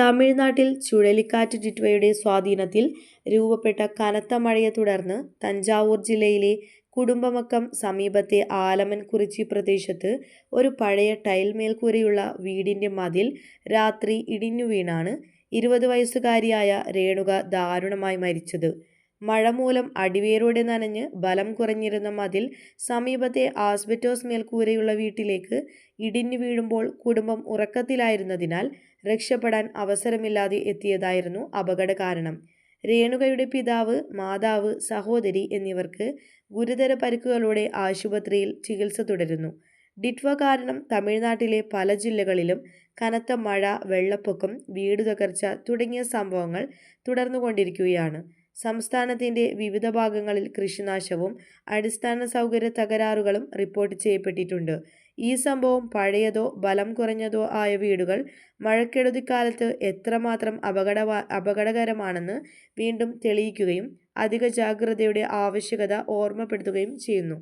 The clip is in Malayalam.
തമിഴ്നാട്ടിൽ ചുഴലിക്കാറ്റ് ടിറ്റ്വയുടെ സ്വാധീനത്തിൽ രൂപപ്പെട്ട കനത്ത മഴയെ തുടർന്ന് തഞ്ചാവൂർ ജില്ലയിലെ കുടുംബമക്കം സമീപത്തെ ആലമൻ കുറിച്ചി പ്രദേശത്ത് ഒരു പഴയ ടൈൽ മേൽക്കൂരയുള്ള വീടിന്റെ മതിൽ രാത്രി ഇടിഞ്ഞു വീണാണ് ഇരുപത് വയസ്സുകാരിയായ രേണുക ദാരുണമായി മരിച്ചത്. മഴ മൂലം അടിവേരോടെ നനഞ്ഞ് ബലം കുറഞ്ഞിരുന്ന മതിൽ സമീപത്തെ ആസ്ബറ്റോസ് മേൽക്കൂരയുള്ള വീട്ടിലേക്ക് ഇടിഞ്ഞു വീഴുമ്പോൾ കുടുംബം ഉറക്കത്തിലായിരുന്നതിനാൽ രക്ഷപ്പെടാൻ അവസരമില്ലാതെ എത്തിയതായിരുന്നു അപകട കാരണം രേണുകയുടെ പിതാവ് മാതാവ് സഹോദരി എന്നിവർക്ക് ഗുരുതര പരിക്കുകളോടെ ആശുപത്രിയിൽ ചികിത്സ തുടരുന്നു. ഡിറ്റ്വ കാരണം തമിഴ്നാട്ടിലെ പല ജില്ലകളിലും കനത്ത മഴ വെള്ളപ്പൊക്കം വീട് തകർച്ച തുടങ്ങിയ സംഭവങ്ങൾ തുടർന്നുകൊണ്ടിരിക്കുകയാണ്. സംസ്ഥാനത്തിന്റെ വിവിധ ഭാഗങ്ങളിൽ കൃഷിനാശവും അടിസ്ഥാന സൗകര്യ തകരാറുകളും റിപ്പോർട്ട് ചെയ്യപ്പെട്ടിട്ടുണ്ട്. ഈ സംഭവം പഴയതോ ബലം കുറഞ്ഞതോ ആയ വീടുകൾ മഴക്കെടുതിക്കാലത്ത് എത്രമാത്രം അപകട അപകടകരമാണെന്ന് വീണ്ടും തെളിയിക്കുകയും അധിക ജാഗ്രതയുടെ ആവശ്യകത ഓർമ്മപ്പെടുത്തുകയും ചെയ്യുന്നു.